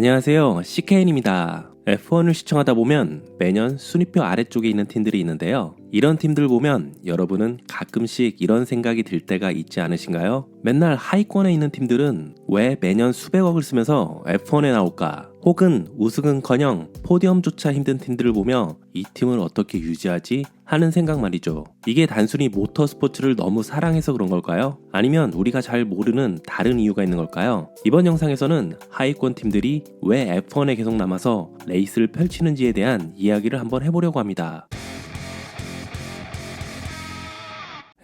안녕하세요. CKN입니다. F1을 시청하다 보면 매년 순위표 아래쪽에 있는 팀들이 있는데요. 이런 팀들 보면 여러분은 가끔씩 이런 생각이 들 때가 있지 않으신가요? 맨날 하위권에 있는 팀들은 왜 매년 수백억을 쓰면서 F1에 나올까? 혹은 우승은커녕 포디엄조차 힘든 팀들을 보며 이 팀을 어떻게 유지하지? 하는 생각 말이죠. 이게 단순히 모터 스포츠를 너무 사랑해서 그런 걸까요? 아니면 우리가 잘 모르는 다른 이유가 있는 걸까요? 이번 영상에서는 하위권 팀들이 왜 F1에 계속 남아서 레이스를 펼치는지에 대한 이야기를 한번 해보려고 합니다.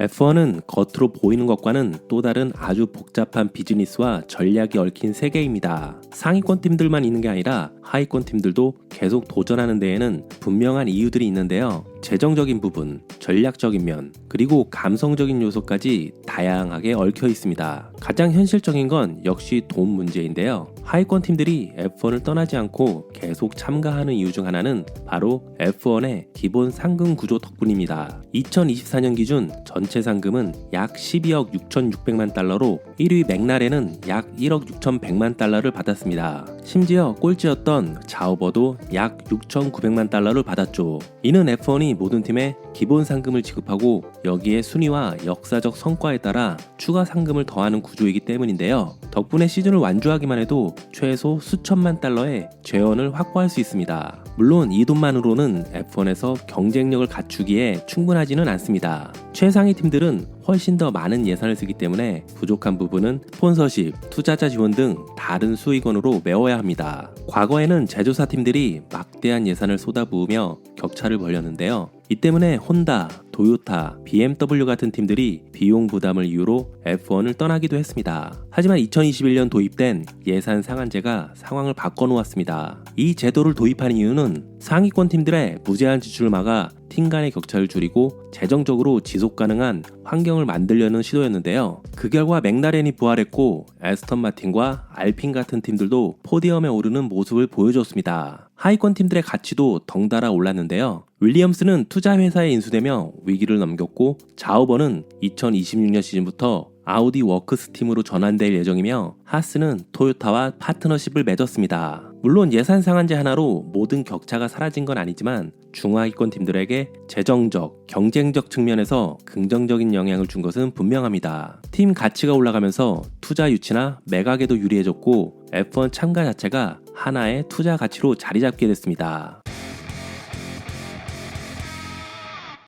F1은 겉으로 보이는 것과는 또 다른 아주 복잡한 비즈니스와 전략이 얽힌 세계입니다. 상위권 팀들만 있는 게 아니라 하위권 팀들도 계속 도전하는 데에는 분명한 이유들이 있는데요. 재정적인 부분, 전략적인 면, 그리고 감성적인 요소까지 다양하게 얽혀 있습니다. 가장 현실적인 건 역시 돈 문제인데요. 하위권 팀들이 F1을 떠나지 않고 계속 참가하는 이유 중 하나는 바로 F1의 기본 상금 구조 덕분입니다. 2024년 기준 전체 상금은 약 12억 6,600만 달러로 1위 맥라렌은 약 1억 6,100만 달러를 받았습니다. 심지어 꼴찌였던 자우버도 약 6,900만 달러를 받았죠. 이는 F1이 모든 팀에 기본 상금을 지급하고 여기에 순위와 역사적 성과에 따라 추가 상금을 더하는 구조이기 때문인데요. 덕분에 시즌을 완주하기만 해도 최소 수천만 달러의 재원을 확보할 수 있습니다. 물론 이 돈만으로는 F1에서 경쟁력을 갖추기에 충분하지는 않습니다. 최상위 팀들은 훨씬 더 많은 예산을 쓰기 때문에 부족한 부분은 스폰서십, 투자자 지원 등 다른 수익원으로 메워야 합니다. 과거에는 제조사 팀들이 막대한 예산을 쏟아부으며 격차를 벌였는데요. 이 때문에 혼다, 도요타, BMW 같은 팀들이 비용 부담을 이유로 F1을 떠나기도 했습니다. 하지만 2021년 도입된 예산 상한제가 상황을 바꿔놓았습니다. 이 제도를 도입한 이유는 상위권 팀들의 무제한 지출을 막아 팀 간의 격차를 줄이고 재정적으로 지속 가능한 환경을 만들려는 시도였는데요. 그 결과 맥라렌이 부활했고 에스턴 마틴과 알핀 같은 팀들도 포디엄에 오르는 모습을 보여줬습니다. 하위권 팀들의 가치도 덩달아 올랐는데요. 윌리엄스는 투자 회사에 인수되며 위기를 넘겼고 자우버는 2026년 시즌부터 아우디 워크스 팀으로 전환될 예정이며 하스는 토요타와 파트너십을 맺었습니다. 물론 예산 상한제 하나로 모든 격차가 사라진 건 아니지만 중하위권 팀들에게 재정적, 경쟁적 측면에서 긍정적인 영향을 준 것은 분명합니다. 팀 가치가 올라가면서 투자 유치나 매각에도 유리해졌고 F1 참가 자체가 하나의 투자 가치로 자리 잡게 됐습니다.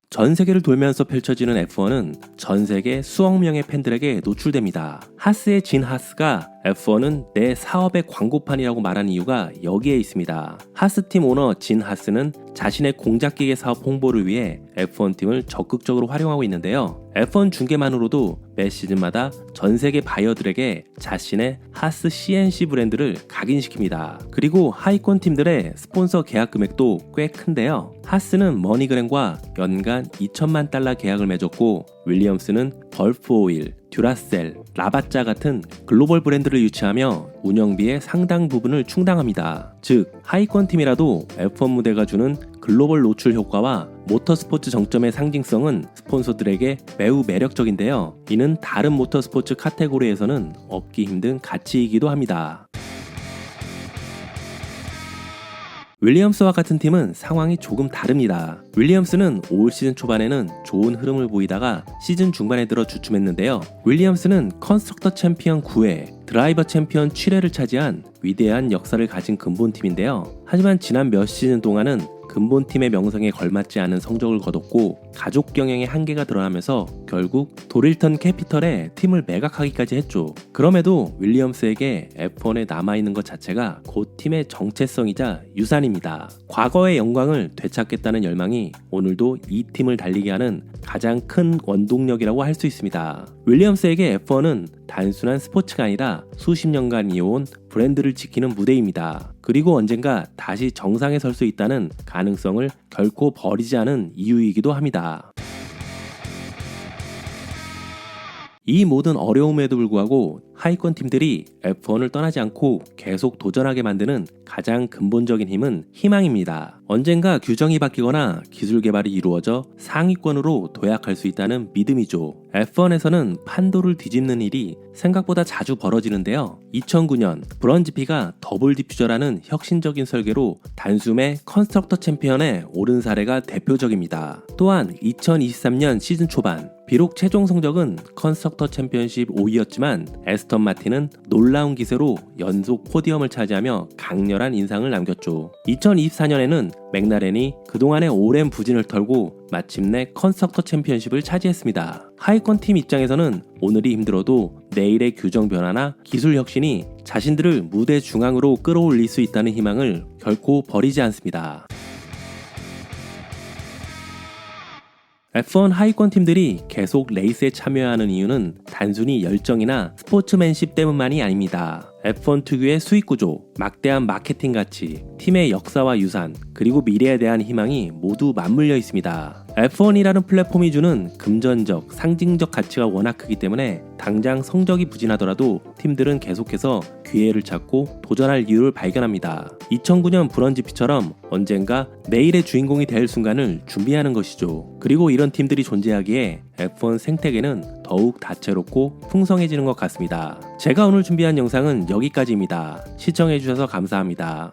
전 세계를 돌면서 펼쳐지는 F1은 전 세계 수억 명의 팬들에게 노출됩니다. 하스의 진 하스가 F1은 내 사업의 광고판이라고 말하는 이유가 여기에 있습니다. 하스팀 오너 진 하스는 자신의 공작기계 사업 홍보를 위해 F1팀을 적극적으로 활용하고 있는데요. F1 중계만으로도 매 시즌마다 전 세계 바이어들에게 자신의 하스 CNC 브랜드를 각인시킵니다. 그리고 하위권 팀들의 스폰서 계약 금액도 꽤 큰데요. 하스는 머니그램과 연간 2천만 달러 계약을 맺었고 윌리엄스는 벌프 오일, 듀라셀, 라바짜 같은 글로벌 브랜드를 유치하며 운영비의 상당 부분을 충당합니다. 즉, 하위권 팀이라도 F1 무대가 주는 글로벌 노출 효과와 모터스포츠 정점의 상징성은 스폰서들에게 매우 매력적인데요. 이는 다른 모터스포츠 카테고리에서는 얻기 힘든 가치이기도 합니다. 윌리엄스와 같은 팀은 상황이 조금 다릅니다. 윌리엄스는 올 시즌 초반에는 좋은 흐름을 보이다가 시즌 중반에 들어 주춤했는데요. 윌리엄스는 컨스트럭터 챔피언 9회, 드라이버 챔피언 7회를 차지한 위대한 역사를 가진 근본팀인데요. 하지만 지난 몇 시즌 동안은 근본팀의 명성에 걸맞지 않은 성적을 거뒀고 가족 경영의 한계가 드러나면서 결국 도릴턴 캐피털에 팀을 매각하기까지 했죠. 그럼에도 윌리엄스에게 F1에 남아있는 것 자체가 곧 팀의 정체성이자 유산입니다. 과거의 영광을 되찾겠다는 열망이 오늘도 이 팀을 달리게 하는 가장 큰 원동력이라고 할 수 있습니다. 윌리엄스에게 F1은 단순한 스포츠가 아니라 수십 년간 이어온 브랜드를 지키는 무대입니다. 그리고 언젠가 다시 정상에 설 수 있다는 가능성을 결코 버리지 않은 이유이기도 합니다. 이 모든 어려움에도 불구하고 하위권 팀들이 F1을 떠나지 않고 계속 도전하게 만드는 가장 근본적인 힘은 희망입니다. 언젠가 규정이 바뀌거나 기술 개발이 이루어져 상위권으로 도약할 수 있다는 믿음이죠. F1에서는 판도를 뒤집는 일이 생각보다 자주 벌어지는데요. 2009년 브런지피가 더블 디퓨저라는 혁신적인 설계로 단숨에 컨스트럭터 챔피언에 오른 사례가 대표적입니다. 또한 2023년 시즌 초반 비록 최종 성적은 컨스트럭터 챔피언십 5위였지만 에스턴 마틴은 놀라운 기세로 연속 포디엄을 차지하며 강렬한 인상을 남겼죠. 2024년에는 맥라렌이 그동안의 오랜 부진을 털고 마침내 컨스트럭터 챔피언십을 차지했습니다. 하위권 팀 입장에서는 오늘이 힘들어도 내일의 규정 변화나 기술 혁신이 자신들을 무대 중앙으로 끌어올릴 수 있다는 희망을 결코 버리지 않습니다. F1 하위권 팀들이 계속 레이스에 참여하는 이유는 단순히 열정이나 스포츠맨십 때문만이 아닙니다. F1 특유의 수익 구조, 막대한 마케팅 가치, 팀의 역사와 유산, 그리고 미래에 대한 희망이 모두 맞물려 있습니다. F1이라는 플랫폼이 주는 금전적, 상징적 가치가 워낙 크기 때문에 당장 성적이 부진하더라도 팀들은 계속해서 기회를 찾고 도전할 이유를 발견합니다. 2009년 브런지피처럼 언젠가 내일의 주인공이 될 순간을 준비하는 것이죠. 그리고 이런 팀들이 존재하기에 F1 생태계는 더욱 다채롭고 풍성해지는 것 같습니다. 제가 오늘 준비한 영상은 여기까지입니다. 시청해주셔서 감사합니다.